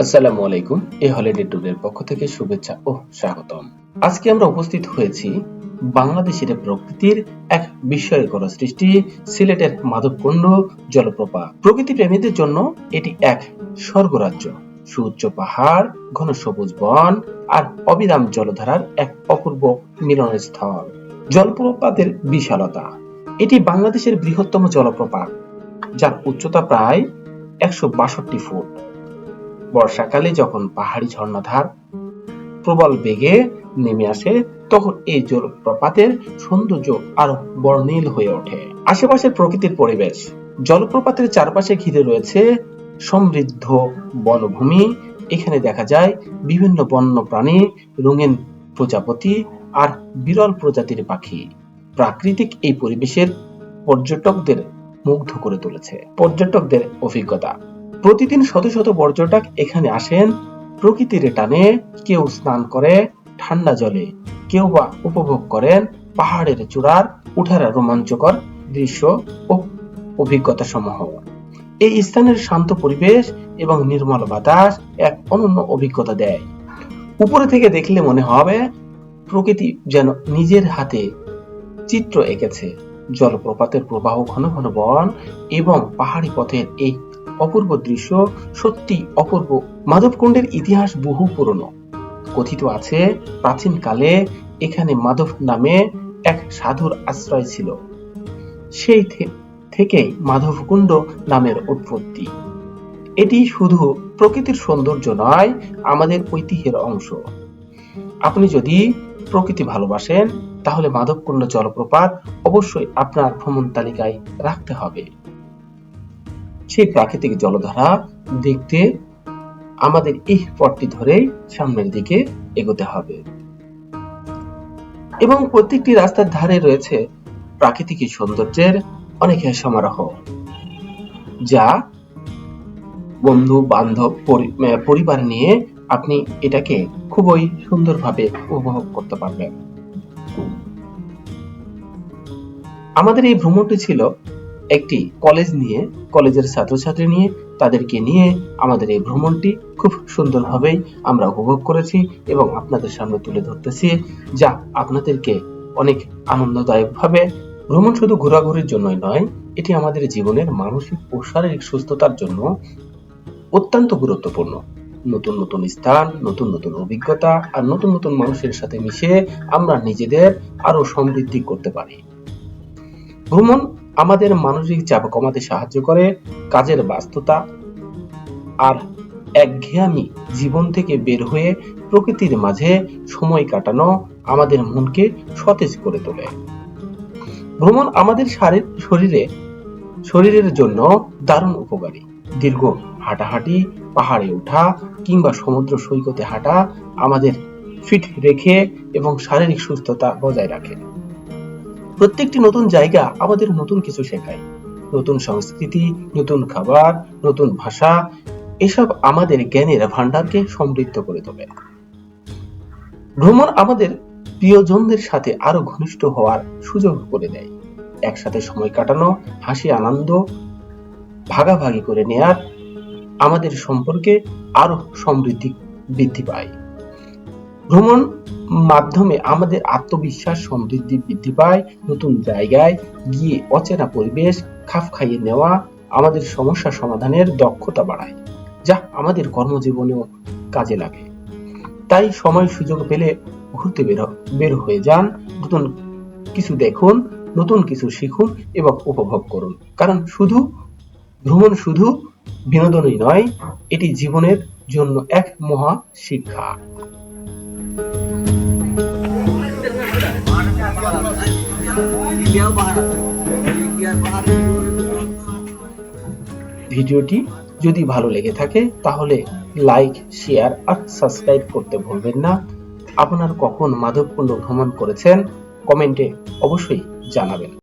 আসসালামু আলাইকুম হলিডে পক্ষ থেকে শুভেচ্ছা ও স্বাগতম। আজকে আমরা উপস্থিত হয়েছি বাংলাদেশের প্রকৃতির এক বিস্ময়কর সৃষ্টি, সিলেটের মাধবকুণ্ড জলপ্রপাত। প্রকৃতি প্রেমীদের জন্য এটি এক স্বর্গরাজ্য। সুউচ্চ পাহাড়, ঘন সবুজ বন আর অবিরাম জলধারার এক অপূর্ব মিলনস্থল। জলপ্রপাতের বিশালতা। এটি বাংলাদেশের বৃহত্তম জলপ্রপাত, যার উচ্চতা প্রায় একশো বাষট্টি ফুট। বর্ষাকালে যখন পাহাড়ি ঝর্ণাধার প্রবল বেগে নেমে আসে, তখন এই জলপ্রপাতের সৌন্দর্য আরও বর্ণিল হয়ে ওঠে। আশেপাশের প্রকৃতির পরিবেশ, জলপ্রপাতের চারপাশে ঘিরে রয়েছে সমৃদ্ধ বনভূমি। এখানে দেখা যায় বিভিন্ন বন্য প্রাণী রঙিন প্রজাপতি আর বিরল প্রজাতির পাখি। প্রাকৃতিক এই পরিবেশের পর্যটকদের মুগ্ধ করে তুলেছে। পর্যটকদের অভিজ্ঞতা প্রতিদিন শত শত পর্যটক এখানে আসেন। প্রকৃতির টানে, কেউ স্নান করে ঠান্ডা জলে, কেউ বা উপভোগ করেন পাহাড়ের চূড়ার উঠার রোমাঞ্চকর দৃশ্য ও অভিজ্ঞতা সমূহ এই স্থানের শান্ত পরিবেশ এবং নির্মল বাতাস এক অনন্য অভিজ্ঞতা দেয়। উপরে থেকে দেখলে মনে হবে প্রকৃতি যেন নিজের হাতে চিত্র এঁকেছে। জলপ্রপাতের প্রবাহ ঘন ঘন বন এবং পাহাড়ি পথের এই অপূর্ব দৃশ্য, সত্যি অপূর্ব। মাধবকুণ্ডের ইতিহাস বহু পুরনো। কথিত আছে প্রাচীনকালে এখানে মাধব নামে এক সাধুর আশ্রয় ছিল। সেই থেকেই মাধবকুণ্ড নামের উৎপত্তি। এটি শুধু প্রকৃতির সৌন্দর্য নয়, আমাদের ঐতিহ্যের অংশ। আপনি যদি প্রকৃতি ভালোবাসেন, তাহলে মাধবকুণ্ড জলপ্রপাত অবশ্যই আপনার ভ্রমণ তালিকায় রাখতে হবে। সেই প্রাকৃতিক জলধারা দেখতে আমাদের এই পথটি ধরেই সামনের দিকে এগোতে হবে। এবং প্রত্যেকটি রাস্তার ধারে রয়েছে প্রাকৃতিক সৌন্দর্যের অনেক সমারোহ, যা বন্ধু, বান্ধব পরিবার নিয়ে আপনি এটাকে খুবই সুন্দরভাবে উপভোগ করতে পারবেন। আমাদের এই ভ্রমণটি ছিল একটি কলেজ নিয়ে, কলেজের ছাত্রছাত্রী নিয়ে, তাদেরকে নিয়ে আমাদের এই ভ্রমণটি খুব সুন্দরভাবেই আমরা উপভোগ করেছি এবং আপনাদের সামনে তুলে ধরতেছি, যা আপনাদেরকে অনেক আনন্দদায়কভাবে, ভ্রমণ শুধু ঘোরাঘুরির জন্যই নয়, এটি আমাদের জীবনের মানসিক ও শারীরিক সুস্থতার জন্য অত্যন্ত গুরুত্বপূর্ণ। নতুন নতুন স্থান, নতুন নতুন অভিজ্ঞতা আর নতুন নতুন মানুষের সাথে মিশে আমরা নিজেদের আরও সমৃদ্ধি করতে পারি। ভ্রমণ আমাদের মানসিক চাপ কমাতে সাহায্য করে, কাজের ব্যস্ততা আর একঘেয়ামি জীবন থেকে বের হয়ে প্রকৃতির মাঝে সময় কাটানো আমাদের মনকে সতেজ করে তোলে। ভ্রমণ আমাদের শারীর- শরীরে, শরীরের জন্য দারুণ উপকারী। দীর্ঘ হাঁটাহাঁটি, পাহাড়ে ওঠা কিংবা সমুদ্র সৈকতে হাঁটা আমাদের ফিট রেখে এবং শারীরিক সুস্থতা বজায় রাখে। প্রত্যেকটি নতুন জায়গা আমাদের নতুন কিছু শেখায়। নতুন সংস্কৃতি, নতুন খাবার, নতুন ভাষা, এসব আমাদের জ্ঞানের ভান্ডারকে সমৃদ্ধ করে তোলে। ভ্রমণ আমাদের প্রিয়জনদের সাথে আরও ঘনিষ্ঠ হওয়ার সুযোগ করে দেয়। একসাথে সময় কাটানো, হাসি, আনন্দ ভাগাভাগি করে নেয়ার আমাদের সম্পর্কে আরও সমৃদ্ধি বৃদ্ধি পায়। ভ্রমণ মাধ্যমে আমাদের আত্মবিশ্বাস সমৃদ্ধি বৃদ্ধি পায়, নতুন জায়গায় গিয়ে অচেনা পরিবেশ, খাপ খাইয়ে নেওয়া আমাদের সমস্যা সমাধানের দক্ষতা বাড়ায়, যা আমাদের কর্মজীবনেও কাজে লাগে। তাই সময় সুযোগ পেলে ঘুরতে বের বের হয়ে যান, নতুন কিছু দেখুন, নতুন কিছু শিখুন এবং উপভোগ করুন। কারণ শুধু ভ্রমণ শুধু বিনোদনই নয়, এটি জীবনের জন্য এক মহা শিক্ষা। ভিডিওটি যদি ভালো লেগে থাকে, তাহলে লাইক শেয়ার আর সাবস্ক্রাইব করতে ভুলবেন না। আপনার কখন মাধবকুণ্ড ভ্রমণ করেছেন কমেন্টে অবশ্যই জানাবেন।